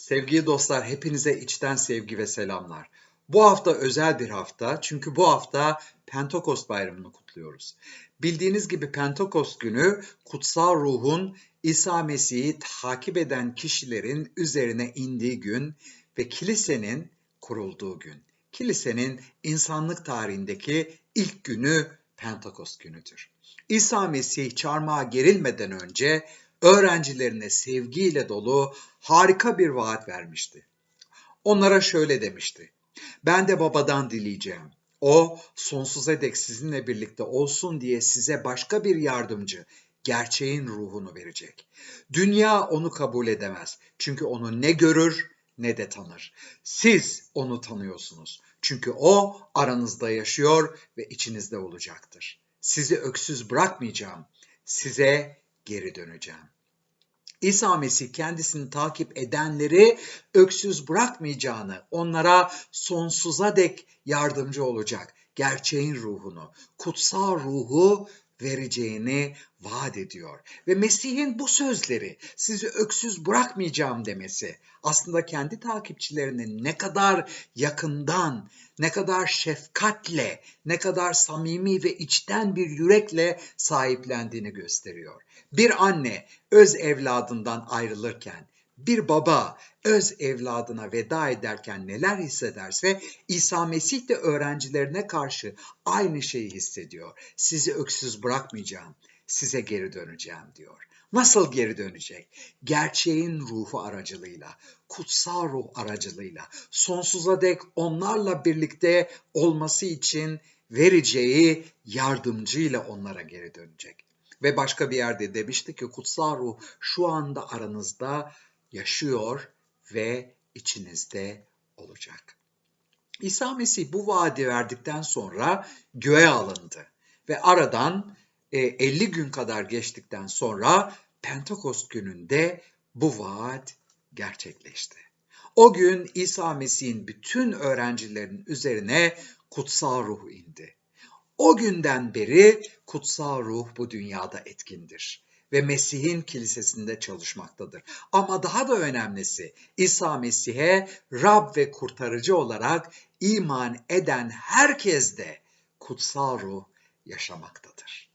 Sevgili dostlar, hepinize içten sevgi ve selamlar. Bu hafta özel bir hafta çünkü bu hafta Pentekost Bayramı'nı kutluyoruz. Bildiğiniz gibi Pentekost günü kutsal ruhun İsa Mesih'i takip eden kişilerin üzerine indiği gün ve kilisenin kurulduğu gün. Kilisenin insanlık tarihindeki ilk günü Pentekost günüdür. İsa Mesih çarmıha gerilmeden önce öğrencilerine sevgiyle dolu harika bir vaat vermişti. Onlara şöyle demişti. Ben de babadan dileyeceğim. O sonsuza dek sizinle birlikte olsun diye size başka bir yardımcı, gerçeğin ruhunu verecek. Dünya onu kabul edemez. Çünkü onu ne görür ne de tanır. Siz onu tanıyorsunuz. Çünkü o aranızda yaşıyor ve içinizde olacaktır. Sizi öksüz bırakmayacağım. Size geri döneceğim. İsa Mesih kendisini takip edenleri öksüz bırakmayacağını, onlara sonsuza dek yardımcı olacak gerçeğin ruhunu, kutsal ruhu vereceğini vaat ediyor. Ve Mesih'in bu sözleri sizi öksüz bırakmayacağım demesi aslında kendi takipçilerinin ne kadar yakından, ne kadar şefkatle, ne kadar samimi ve içten bir yürekle sahiplendiğini gösteriyor. Bir anne öz evladından ayrılırken bir baba öz evladına veda ederken neler hissederse İsa Mesih de öğrencilerine karşı aynı şeyi hissediyor. Sizi öksüz bırakmayacağım, size geri döneceğim diyor. Nasıl geri dönecek? Gerçeğin ruhu aracılığıyla, kutsal ruh aracılığıyla, sonsuza dek onlarla birlikte olması için vereceği yardımcıyla onlara geri dönecek. Ve başka bir yerde demişti ki kutsal ruh şu anda aranızda yaşıyor ve içinizde olacak. İsa Mesih bu vaadi verdikten sonra göğe alındı ve aradan 50 e, gün kadar geçtikten sonra Pentekost gününde bu vaat gerçekleşti. O gün İsa Mesih'in bütün öğrencilerin üzerine kutsal ruh indi. O günden beri kutsal ruh bu dünyada etkindir ve Mesih'in kilisesinde çalışmaktadır. Ama daha da önemlisi İsa Mesih'e Rab ve kurtarıcı olarak iman eden herkes de kutsal ruh yaşamaktadır.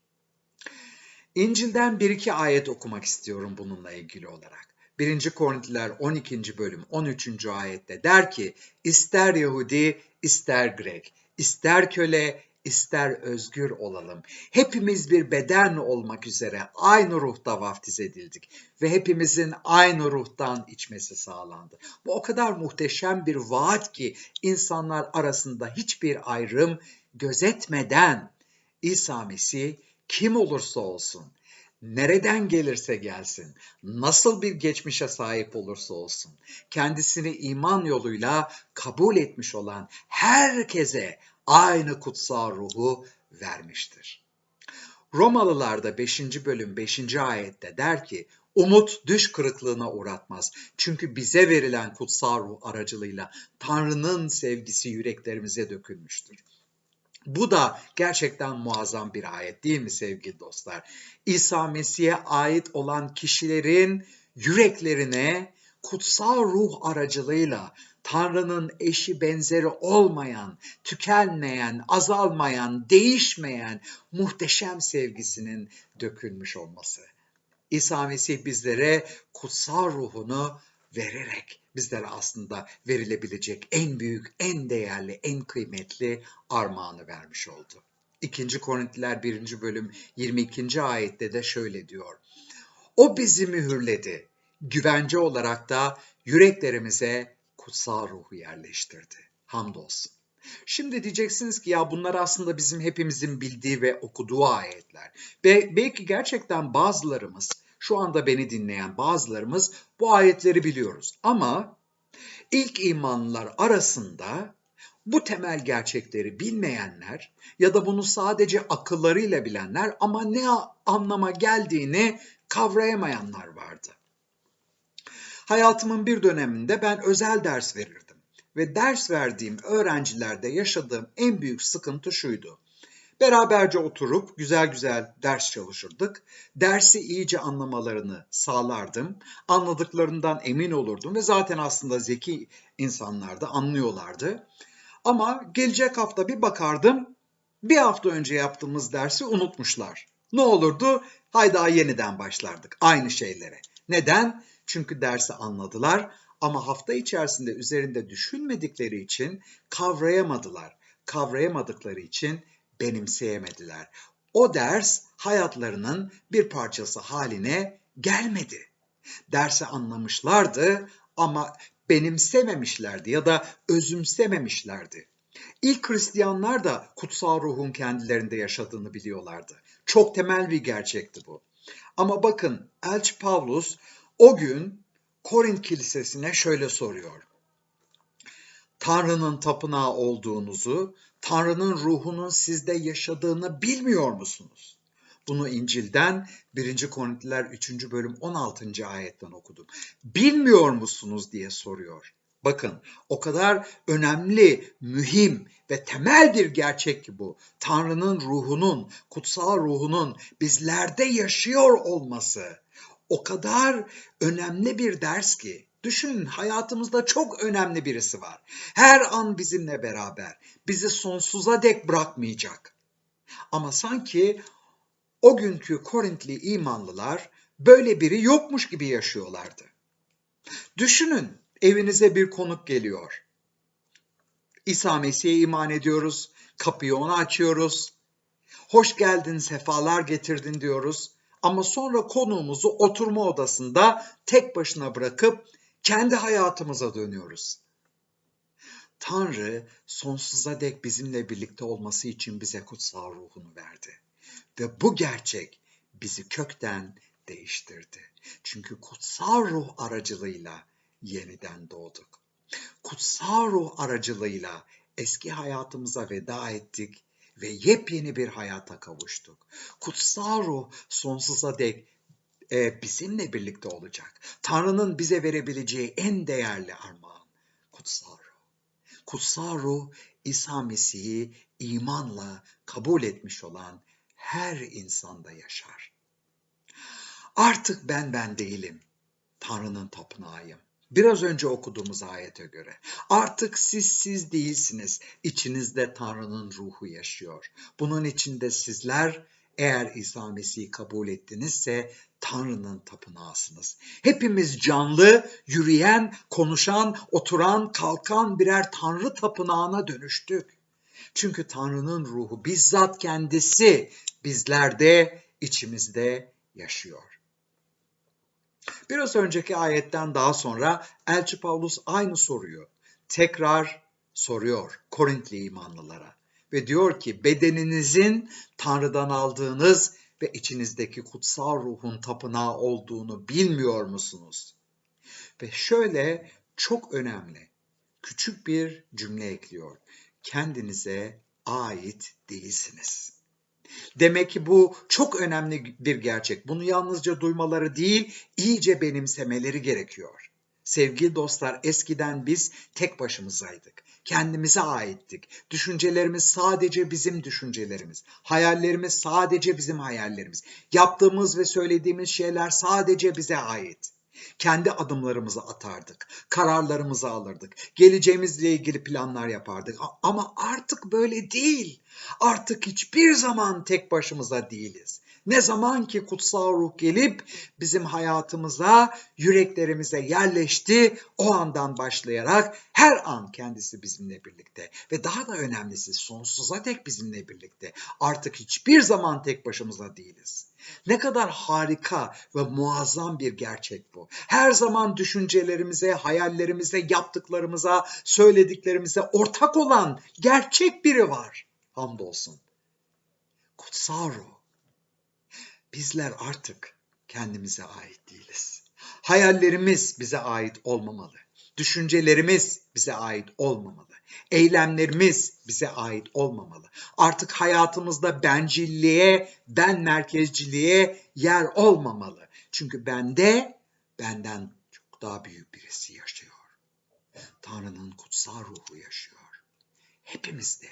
İncil'den bir iki ayet okumak istiyorum bununla ilgili olarak. 1. Korintiler 12. bölüm 13. ayette der ki ister Yahudi ister Grek, ister köle ister özgür olalım. Hepimiz bir beden olmak üzere aynı ruhta vaftiz edildik ve hepimizin aynı ruhtan içmesi sağlandı. Bu o kadar muhteşem bir vaat ki insanlar arasında hiçbir ayrım gözetmeden İsa Mesih kim olursa olsun nereden gelirse gelsin, nasıl bir geçmişe sahip olursa olsun, kendisini iman yoluyla kabul etmiş olan herkese aynı kutsal ruhu vermiştir. Romalılarda 5. bölüm 5. ayette der ki, Umut düş kırıklığına uğratmaz. Çünkü bize verilen kutsal ruh aracılığıyla Tanrı'nın sevgisi yüreklerimize dökülmüştür. Bu da gerçekten muazzam bir ayet değil mi sevgili dostlar? İsa Mesih'e ait olan kişilerin yüreklerine kutsal ruh aracılığıyla Tanrı'nın eşi benzeri olmayan, tükenmeyen, azalmayan, değişmeyen muhteşem sevgisinin dökülmüş olması. İsa Mesih bizlere kutsal ruhunu vererek bizlere aslında verilebilecek en büyük, en değerli, en kıymetli armağanı vermiş oldu. 2. Korintiler 1. bölüm 22. ayette de şöyle diyor. O bizi mühürledi. Güvence olarak da yüreklerimize kutsal ruhu yerleştirdi. Hamdolsun. Şimdi diyeceksiniz ki ya bunlar aslında bizim hepimizin bildiği ve okuduğu ayetler. Ve belki gerçekten bazılarımız, şu anda beni dinleyen bazılarımız bu ayetleri biliyoruz. Ama ilk imanlılar arasında bu temel gerçekleri bilmeyenler ya da bunu sadece akıllarıyla bilenler ama ne anlama geldiğini kavrayamayanlar vardı. Hayatımın bir döneminde ben özel ders verirdim ve ders verdiğim öğrencilerde yaşadığım en büyük sıkıntı şuydu. Beraberce oturup güzel güzel ders çalışırdık. Dersi iyice anlamalarını sağlardım. Anladıklarından emin olurdum ve zaten aslında zeki insanlar da anlıyorlardı. Ama gelecek hafta bir bakardım, bir hafta önce yaptığımız dersi unutmuşlar. Ne olurdu? Hayda yeniden başlardık aynı şeylere. Neden? Çünkü dersi anladılar ama hafta içerisinde üzerinde düşünmedikleri için kavrayamadılar. Kavrayamadıkları için benimseyemediler. O ders hayatlarının bir parçası haline gelmedi. Dersi anlamışlardı ama benimsememişlerdi ya da özümsememişlerdi. İlk Hristiyanlar da kutsal ruhun kendilerinde yaşadığını biliyorlardı. Çok temel bir gerçekti bu. Ama bakın Elçi Pavlus o gün Korint Kilisesi'ne şöyle soruyor. Tanrı'nın tapınağı olduğunuzu, Tanrı'nın ruhunun sizde yaşadığını bilmiyor musunuz? Bunu İncil'den 1. Korintiler 3. bölüm 16. ayetten okudum. Bilmiyor musunuz diye soruyor. Bakın o kadar önemli, mühim ve temel bir gerçek ki bu. Tanrı'nın ruhunun, kutsal ruhunun bizlerde yaşıyor olması o kadar önemli bir ders ki. Düşünün hayatımızda çok önemli birisi var. Her an bizimle beraber. Bizi sonsuza dek bırakmayacak. Ama sanki o günkü Korintli imanlılar böyle biri yokmuş gibi yaşıyorlardı. Düşünün evinize bir konuk geliyor. İsa Mesih'e iman ediyoruz. Kapıyı ona açıyoruz. Hoş geldin, sefalar getirdin diyoruz. Ama sonra konuğumuzu oturma odasında tek başına bırakıp kendi hayatımıza dönüyoruz. Tanrı sonsuza dek bizimle birlikte olması için bize kutsal ruhunu verdi. Ve bu gerçek bizi kökten değiştirdi. Çünkü kutsal ruh aracılığıyla yeniden doğduk. Kutsal ruh aracılığıyla eski hayatımıza veda ettik ve yepyeni bir hayata kavuştuk. Kutsal ruh sonsuza dek e, bizimle birlikte olacak. Tanrı'nın bize verebileceği en değerli armağan kutsal ruh. Kutsal ruh İsa Mesih'i imanla kabul etmiş olan her insanda yaşar. Artık ben ben değilim. Tanrı'nın tapınağıyım. Biraz önce okuduğumuz ayete göre artık siz siz değilsiniz. İçinizde Tanrı'nın ruhu yaşıyor. Bunun içinde sizler eğer İsa Mesih'i kabul ettinizse Tanrı'nın tapınağısınız. Hepimiz canlı, yürüyen, konuşan, oturan, kalkan birer Tanrı tapınağına dönüştük. Çünkü Tanrı'nın ruhu bizzat kendisi bizlerde, içimizde yaşıyor. Biraz önceki ayetten daha sonra Elçi Pavlus aynı soruyu tekrar soruyor Korintli imanlılara ve diyor ki bedeninizin Tanrı'dan aldığınız ve içinizdeki kutsal ruhun tapınağı olduğunu bilmiyor musunuz? Ve şöyle çok önemli küçük bir cümle ekliyor. Kendinize ait değilsiniz. Demek ki bu çok önemli bir gerçek. Bunu yalnızca duymaları değil, iyice benimsemeleri gerekiyor. Sevgili dostlar, eskiden biz tek başımızaydık. Kendimize aittik. Düşüncelerimiz sadece bizim düşüncelerimiz. Hayallerimiz sadece bizim hayallerimiz. Yaptığımız ve söylediğimiz şeyler sadece bize ait. Kendi adımlarımızı atardık, kararlarımızı alırdık, geleceğimizle ilgili planlar yapardık. Ama artık böyle değil. Artık hiçbir zaman tek başımıza değiliz. Ne zaman ki kutsal ruh gelip bizim hayatımıza, yüreklerimize yerleşti, o andan başlayarak her an kendisi bizimle birlikte ve daha da önemlisi sonsuza dek bizimle birlikte. Artık hiçbir zaman tek başımıza değiliz. Ne kadar harika ve muazzam bir gerçek bu. Her zaman düşüncelerimize, hayallerimize, yaptıklarımıza, söylediklerimize ortak olan gerçek biri var. Hamdolsun. Kutsal ruh. Bizler artık kendimize ait değiliz. Hayallerimiz bize ait olmamalı. Düşüncelerimiz bize ait olmamalı. Eylemlerimiz bize ait olmamalı. Artık hayatımızda bencilliğe, ben merkezciliğe yer olmamalı. Çünkü bende benden çok daha büyük birisi yaşıyor. Tanrı'nın kutsal ruhu yaşıyor. Hepimizde.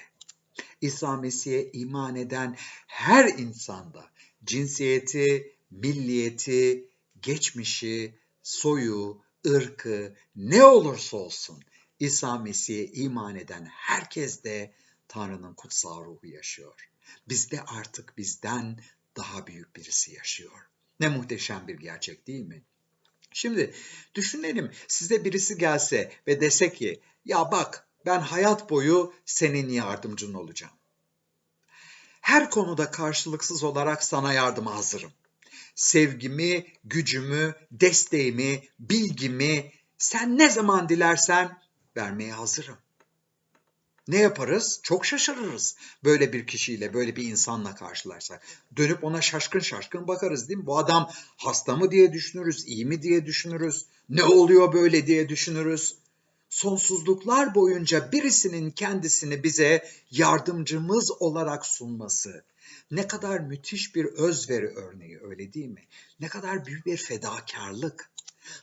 İsa Mesih'e iman eden her insanda cinsiyeti, milliyeti, geçmişi, soyu, ırkı ne olursa olsun İsa Mesih'e iman eden herkes de Tanrı'nın kutsal ruhu yaşıyor. Bizde artık bizden daha büyük birisi yaşıyor. Ne muhteşem bir gerçek değil mi? Şimdi düşünelim size birisi gelse ve dese ki ya bak ben hayat boyu senin yardımcın olacağım. Her konuda karşılıksız olarak sana yardıma hazırım. Sevgimi, gücümü, desteğimi, bilgimi sen ne zaman dilersen vermeye hazırım. Ne yaparız? Çok şaşırırız. Böyle bir kişiyle, böyle bir insanla karşılarsak. Dönüp ona şaşkın şaşkın bakarız değil mi? Bu adam hasta mı diye düşünürüz, iyi mi diye düşünürüz. Ne oluyor böyle diye düşünürüz. Sonsuzluklar boyunca birisinin kendisini bize yardımcımız olarak sunması. Ne kadar müthiş bir özveri örneği öyle değil mi? Ne kadar büyük bir fedakarlık.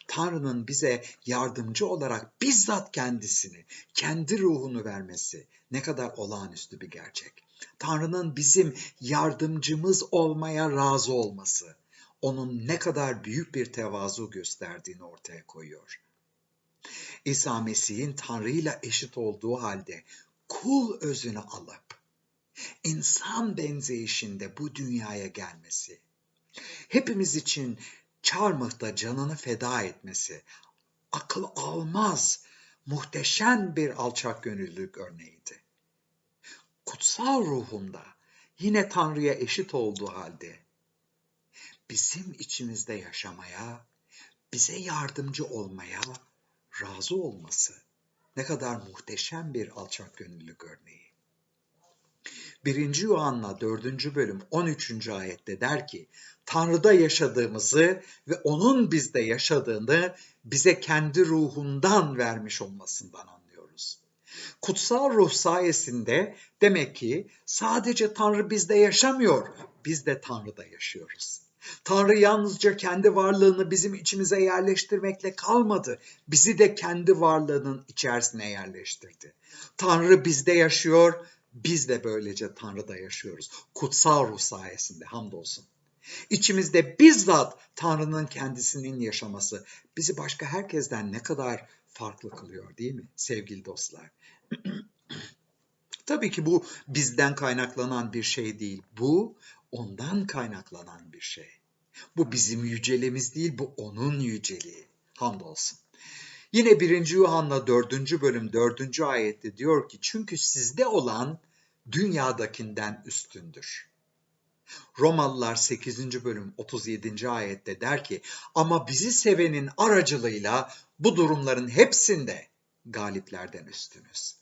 Tanrı'nın bize yardımcı olarak bizzat kendisini, kendi ruhunu vermesi ne kadar olağanüstü bir gerçek. Tanrı'nın bizim yardımcımız olmaya razı olması, onun ne kadar büyük bir tevazu gösterdiğini ortaya koyuyor. İsa Mesih'in Tanrı ile eşit olduğu halde kul özünü alıp insan benzeyişinde bu dünyaya gelmesi, hepimiz için Çarmıh'ta canını feda etmesi akıl almaz muhteşem bir alçak gönüllülük örneğiydi. Kutsal ruhunda yine Tanrı'ya eşit olduğu halde bizim içimizde yaşamaya, bize yardımcı olmaya razı olması ne kadar muhteşem bir alçak gönüllülük örneği. 1. Yuhanna 4. bölüm 13. ayette der ki Tanrı'da yaşadığımızı ve onun bizde yaşadığını bize kendi ruhundan vermiş olmasından anlıyoruz. Kutsal ruh sayesinde demek ki sadece Tanrı bizde yaşamıyor, biz de Tanrı'da yaşıyoruz. Tanrı yalnızca kendi varlığını bizim içimize yerleştirmekle kalmadı. Bizi de kendi varlığının içerisine yerleştirdi. Tanrı bizde yaşıyor, biz de böylece Tanrı'da yaşıyoruz. Kutsal ruh sayesinde hamdolsun. İçimizde bizzat Tanrı'nın kendisinin yaşaması bizi başka herkesten ne kadar farklı kılıyor değil mi sevgili dostlar? Tabii ki bu bizden kaynaklanan bir şey değil. Bu ondan kaynaklanan bir şey. Bu bizim yücelimiz değil, bu onun yüceliği. Hamdolsun. Yine 1. Yuhanna 4. bölüm 4. ayette diyor ki çünkü sizde olan dünyadakinden üstündür. Romalılar 8. bölüm 37. ayette der ki ama bizi sevenin aracılığıyla bu durumların hepsinde galiplerden üstünüz.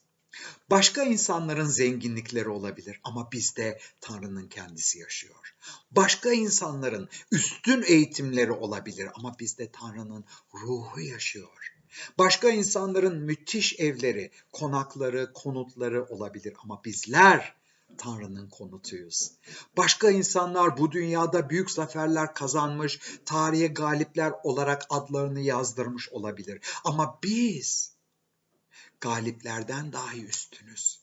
Başka insanların zenginlikleri olabilir ama bizde Tanrı'nın kendisi yaşıyor. Başka insanların üstün eğitimleri olabilir ama bizde Tanrı'nın ruhu yaşıyor. Başka insanların müthiş evleri, konakları, konutları olabilir ama bizler Tanrı'nın konutuyuz. Başka insanlar bu dünyada büyük zaferler kazanmış, tarihe galipler olarak adlarını yazdırmış olabilir. Ama biz galiplerden dahi üstünüz.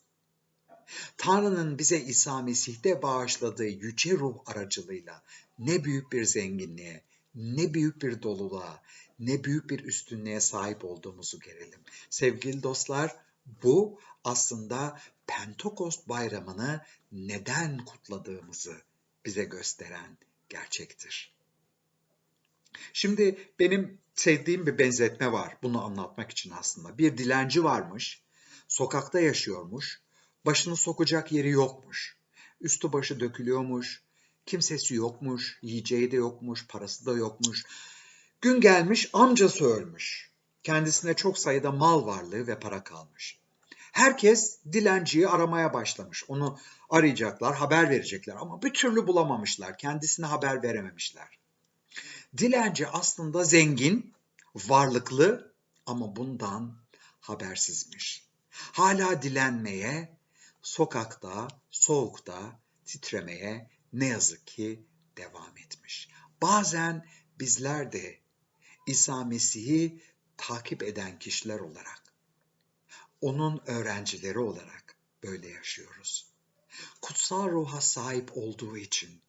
Tanrı'nın bize İsa Mesih'te bağışladığı yüce ruh aracılığıyla ne büyük bir zenginliğe, ne büyük bir doluluğa, ne büyük bir üstünlüğe sahip olduğumuzu görelim. Sevgili dostlar, bu aslında Pentekost bayramını neden kutladığımızı bize gösteren gerçektir. Şimdi benim sevdiğim bir benzetme var bunu anlatmak için aslında. Bir dilenci varmış, sokakta yaşıyormuş, başını sokacak yeri yokmuş. Üstü başı dökülüyormuş, kimsesi yokmuş, yiyeceği de yokmuş, parası da yokmuş. Gün gelmiş amcası ölmüş. Kendisine çok sayıda mal varlığı ve para kalmış. Herkes dilenciyi aramaya başlamış. Onu arayacaklar, haber verecekler ama bir türlü bulamamışlar. Kendisine haber verememişler. Dilenci aslında zengin, varlıklı ama bundan habersizmiş. Hala dilenmeye, sokakta, soğukta titremeye ne yazık ki devam etmiş. Bazen bizler de İsa Mesih'i takip eden kişiler olarak, onun öğrencileri olarak böyle yaşıyoruz. kutsal ruha sahip olduğu için,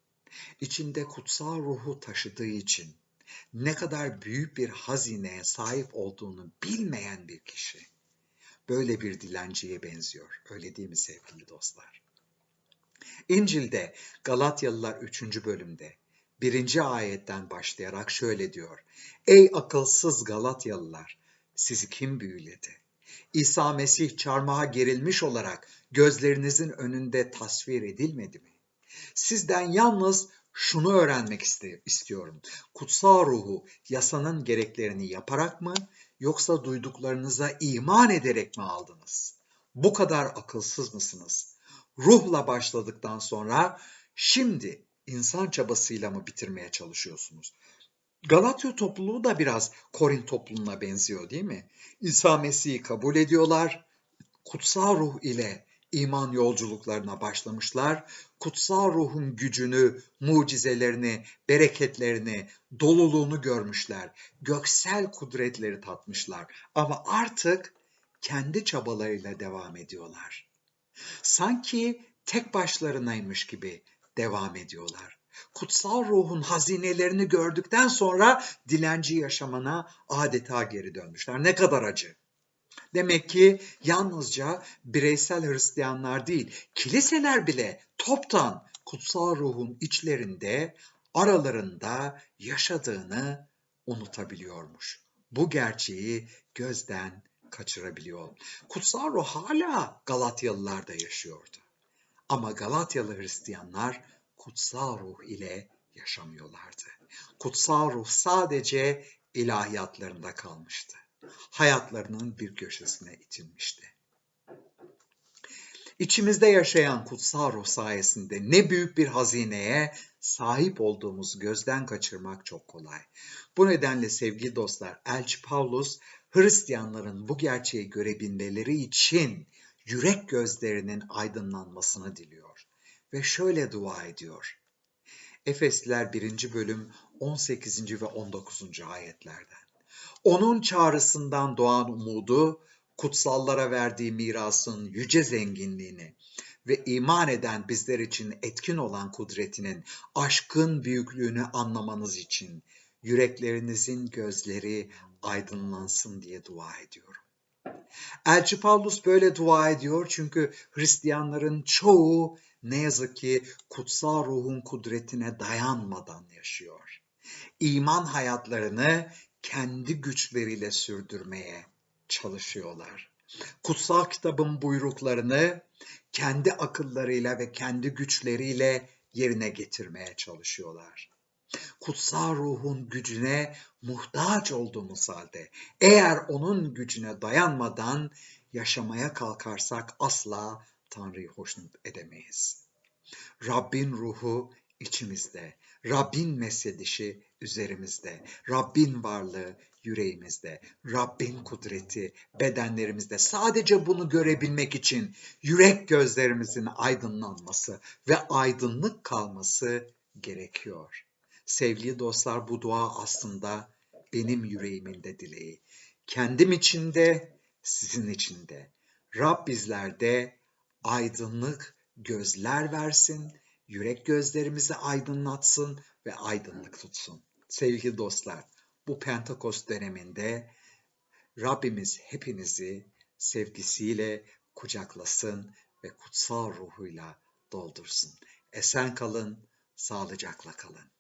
içinde kutsal ruhu taşıdığı için ne kadar büyük bir hazineye sahip olduğunu bilmeyen bir kişi böyle bir dilenciye benziyor. Öyle değil mi sevgili dostlar? İncil'de Galatyalılar 3. bölümde birinci ayetten başlayarak şöyle diyor. Ey akılsız Galatyalılar sizi kim büyüledi? İsa Mesih çarmıha gerilmiş olarak gözlerinizin önünde tasvir edilmedi mi? Sizden yalnız şunu öğrenmek istiyorum. Kutsal ruhu yasanın gereklerini yaparak mı yoksa duyduklarınıza iman ederek mi aldınız? Bu kadar akılsız mısınız? Ruhla başladıktan sonra şimdi insan çabasıyla mı bitirmeye çalışıyorsunuz? Galatya topluluğu da biraz Korin topluluğuna benziyor değil mi? İsa Mesih'i kabul ediyorlar. Kutsal ruh ile iman yolculuklarına başlamışlar. Kutsal ruhun gücünü, mucizelerini, bereketlerini, doluluğunu görmüşler. Göksel kudretleri tatmışlar. Ama artık kendi çabalarıyla devam ediyorlar. Sanki tek başlarınaymış gibi devam ediyorlar. Kutsal ruhun hazinelerini gördükten sonra dilenci yaşamına adeta geri dönmüşler. Ne kadar acı. Demek ki yalnızca bireysel Hristiyanlar değil, kiliseler bile toptan kutsal ruhun içlerinde, aralarında yaşadığını unutabiliyormuş. Bu gerçeği gözden kaçırabiliyor. Kutsal ruh hala Galatyalılarda yaşıyordu. Ama Galatyalı Hristiyanlar kutsal ruh ile yaşamıyorlardı. Kutsal ruh sadece ilahiyatlarında kalmıştı hayatlarının bir köşesine itilmişti. İçimizde yaşayan kutsal ruh sayesinde ne büyük bir hazineye sahip olduğumuz gözden kaçırmak çok kolay. Bu nedenle sevgili dostlar Elçi Paulus Hristiyanların bu gerçeği görebilmeleri için yürek gözlerinin aydınlanmasını diliyor ve şöyle dua ediyor. Efesliler 1. bölüm 18. ve 19. ayetlerden. Onun çağrısından doğan umudu, kutsallara verdiği mirasın yüce zenginliğini ve iman eden bizler için etkin olan kudretinin aşkın büyüklüğünü anlamanız için yüreklerinizin gözleri aydınlansın diye dua ediyorum. Elçi Paulus böyle dua ediyor çünkü Hristiyanların çoğu ne yazık ki kutsal ruhun kudretine dayanmadan yaşıyor. İman hayatlarını kendi güçleriyle sürdürmeye çalışıyorlar. Kutsal kitabın buyruklarını kendi akıllarıyla ve kendi güçleriyle yerine getirmeye çalışıyorlar. Kutsal ruhun gücüne muhtaç olduğumuz halde eğer onun gücüne dayanmadan yaşamaya kalkarsak asla Tanrı'yı hoşnut edemeyiz. Rabbin ruhu içimizde, Rabbin mesedişi üzerimizde, Rabbin varlığı yüreğimizde, Rabbin kudreti bedenlerimizde. Sadece bunu görebilmek için yürek gözlerimizin aydınlanması ve aydınlık kalması gerekiyor. Sevgili dostlar bu dua aslında benim yüreğimin de dileği. Kendim için de sizin için de. Rab bizlerde aydınlık gözler versin yürek gözlerimizi aydınlatsın ve aydınlık tutsun. Sevgili dostlar, bu Pentakost döneminde Rabbimiz hepinizi sevgisiyle kucaklasın ve kutsal ruhuyla doldursun. Esen kalın, sağlıcakla kalın.